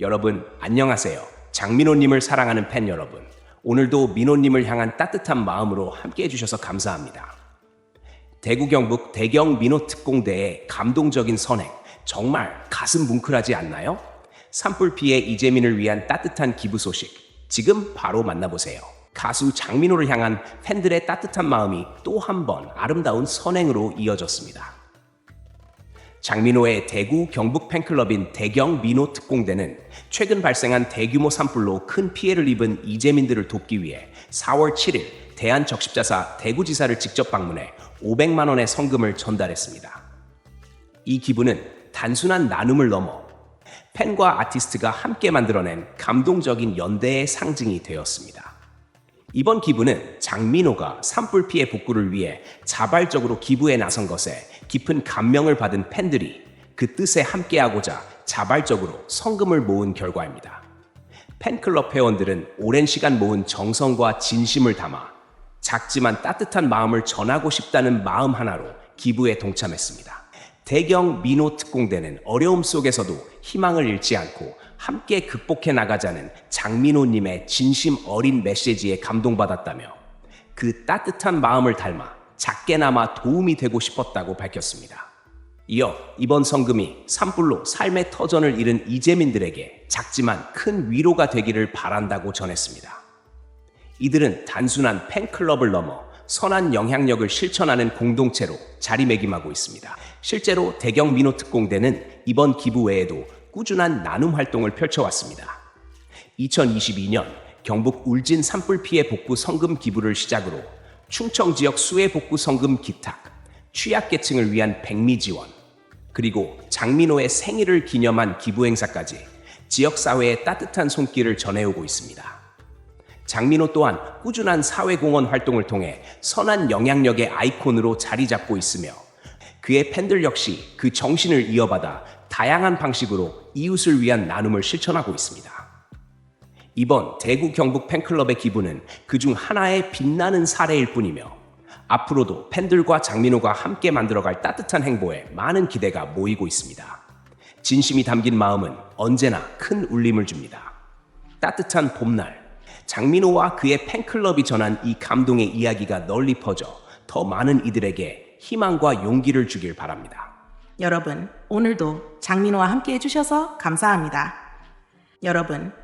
여러분, 안녕하세요. 장민호님을 사랑하는 팬 여러분. 오늘도 민호님을 향한 따뜻한 마음으로 함께 해주셔서 감사합니다. 대구 경북 대경 민호 특공대의 감동적인 선행, 정말 가슴 뭉클하지 않나요? 산불 피해 이재민을 위한 따뜻한 기부 소식, 지금 바로 만나보세요. 가수 장민호를 향한 팬들의 따뜻한 마음이 또 한 번 아름다운 선행으로 이어졌습니다. 장민호의 대구 경북 팬클럽인 대경 민호 특공대는 최근 발생한 대규모 산불로 큰 피해를 입은 이재민들을 돕기 위해 4월 7일 대한적십자사 대구지사를 직접 방문해 500만 원의 성금을 전달했습니다. 이 기부는 단순한 나눔을 넘어 팬과 아티스트가 함께 만들어낸 감동적인 연대의 상징이 되었습니다. 이번 기부는 장민호가 산불 피해 복구를 위해 자발적으로 기부에 나선 것에 깊은 감명을 받은 팬들이 그 뜻에 함께하고자 자발적으로 성금을 모은 결과입니다. 팬클럽 회원들은 오랜 시간 모은 정성과 진심을 담아 작지만 따뜻한 마음을 전하고 싶다는 마음 하나로 기부에 동참했습니다. 대경 민호 특공대는 어려움 속에서도 희망을 잃지 않고 함께 극복해 나가자는 장민호님의 진심 어린 메시지에 감동받았다며 그 따뜻한 마음을 닮아 작게나마 도움이 되고 싶었다고 밝혔습니다. 이어 이번 성금이 산불로 삶의 터전을 잃은 이재민들에게 작지만 큰 위로가 되기를 바란다고 전했습니다. 이들은 단순한 팬클럽을 넘어 선한 영향력을 실천하는 공동체로 자리매김하고 있습니다. 실제로 대경 민호 특공대는 이번 기부 외에도 꾸준한 나눔 활동을 펼쳐왔습니다. 2022년 경북 울진 산불 피해 복구 성금 기부를 시작으로 충청 지역 수해 복구 성금 기탁, 취약계층을 위한 백미 지원, 그리고 장민호의 생일을 기념한 기부 행사까지 지역 사회에 따뜻한 손길을 전해오고 있습니다. 장민호 또한 꾸준한 사회공헌 활동을 통해 선한 영향력의 아이콘으로 자리 잡고 있으며 그의 팬들 역시 그 정신을 이어받아 다양한 방식으로 이웃을 위한 나눔을 실천하고 있습니다. 이번 대구 경북 팬클럽의 기부는 그중 하나의 빛나는 사례일 뿐이며 앞으로도 팬들과 장민호가 함께 만들어갈 따뜻한 행보에 많은 기대가 모이고 있습니다. 진심이 담긴 마음은 언제나 큰 울림을 줍니다. 따뜻한 봄날, 장민호와 그의 팬클럽이 전한 이 감동의 이야기가 널리 퍼져 더 많은 이들에게 희망과 용기를 주길 바랍니다. 여러분, 오늘도 장민호와 함께 해주셔서 감사합니다. 여러분,